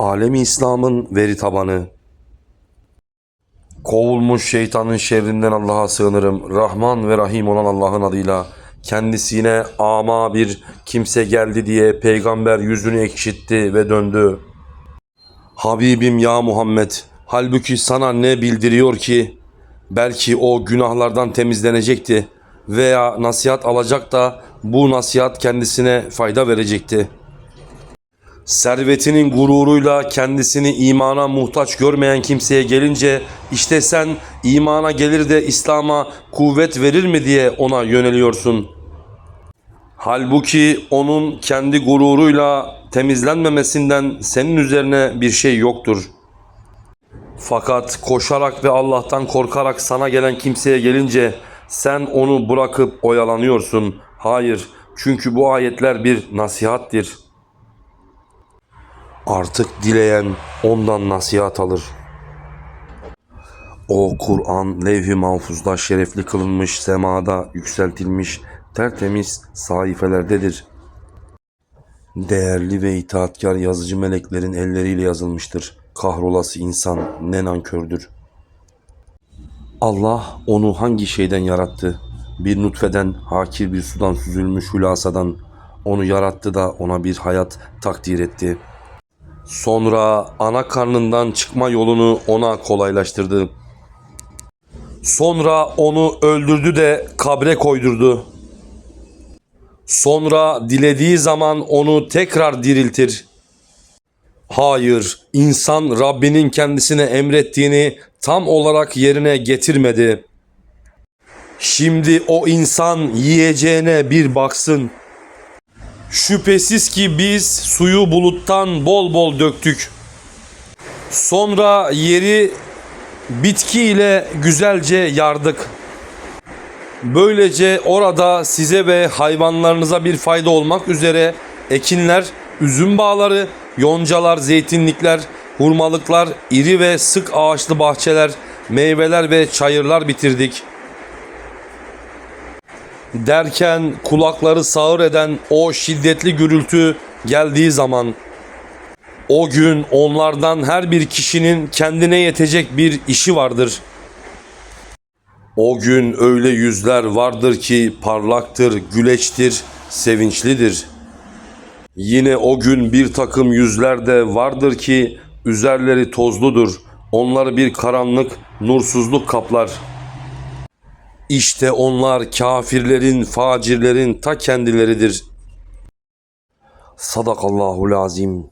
Alemi İslam'ın veri tabanı. Kovulmuş şeytanın şerrinden Allah'a sığınırım. Rahman ve Rahim olan Allah'ın adıyla. Kendisine ama bir kimse geldi diye peygamber yüzünü ekşitti ve döndü. Habibim ya Muhammed, halbuki sana ne bildiriyor ki? Belki o günahlardan temizlenecekti veya nasihat alacak da bu nasihat kendisine fayda verecekti. Servetinin gururuyla kendisini imana muhtaç görmeyen kimseye gelince işte sen imana gelir de İslam'a kuvvet verir mi diye ona yöneliyorsun. Halbuki onun kendi gururuyla temizlenmemesinden senin üzerine bir şey yoktur. Fakat koşarak ve Allah'tan korkarak sana gelen kimseye gelince sen onu bırakıp oyalanıyorsun. Hayır, çünkü bu ayetler bir nasihattir. Artık dileyen ondan nasihat alır. O Kur'an levh-i mahfuzda şerefli kılınmış, semada yükseltilmiş, tertemiz sayfelerdedir. Değerli ve itaatkar yazıcı meleklerin elleriyle yazılmıştır. Kahrolası insan ne nankördür. Allah onu hangi şeyden yarattı? Bir nutfeden, hakir bir sudan süzülmüş hülasadan onu yarattı da ona bir hayat takdir etti. Sonra ana karnından çıkma yolunu ona kolaylaştırdı. Sonra onu öldürdü de kabre koydurdu. Sonra dilediği zaman onu tekrar diriltir. Hayır, insan Rabbinin kendisine emrettiğini tam olarak yerine getirmedi. Şimdi o insan yiyeceğine bir baksın. Şüphesiz ki biz suyu buluttan bol bol döktük. Sonra yeri bitki ile güzelce yardık. Böylece orada size ve hayvanlarınıza bir fayda olmak üzere ekinler, üzüm bağları, yoncalar, zeytinlikler, hurmalıklar, iri ve sık ağaçlı bahçeler, meyveler ve çayırlar bitirdik. Derken kulakları sağır eden o şiddetli gürültü geldiği zaman o gün onlardan her bir kişinin kendine yetecek bir işi vardır.'' O gün öyle yüzler vardır ki parlaktır, güleçtir, sevinçlidir. Yine o gün bir takım yüzler de vardır ki üzerleri tozludur. Onları bir karanlık, nursuzluk kaplar. İşte onlar kafirlerin, facirlerin ta kendileridir. Sadakallahul azim.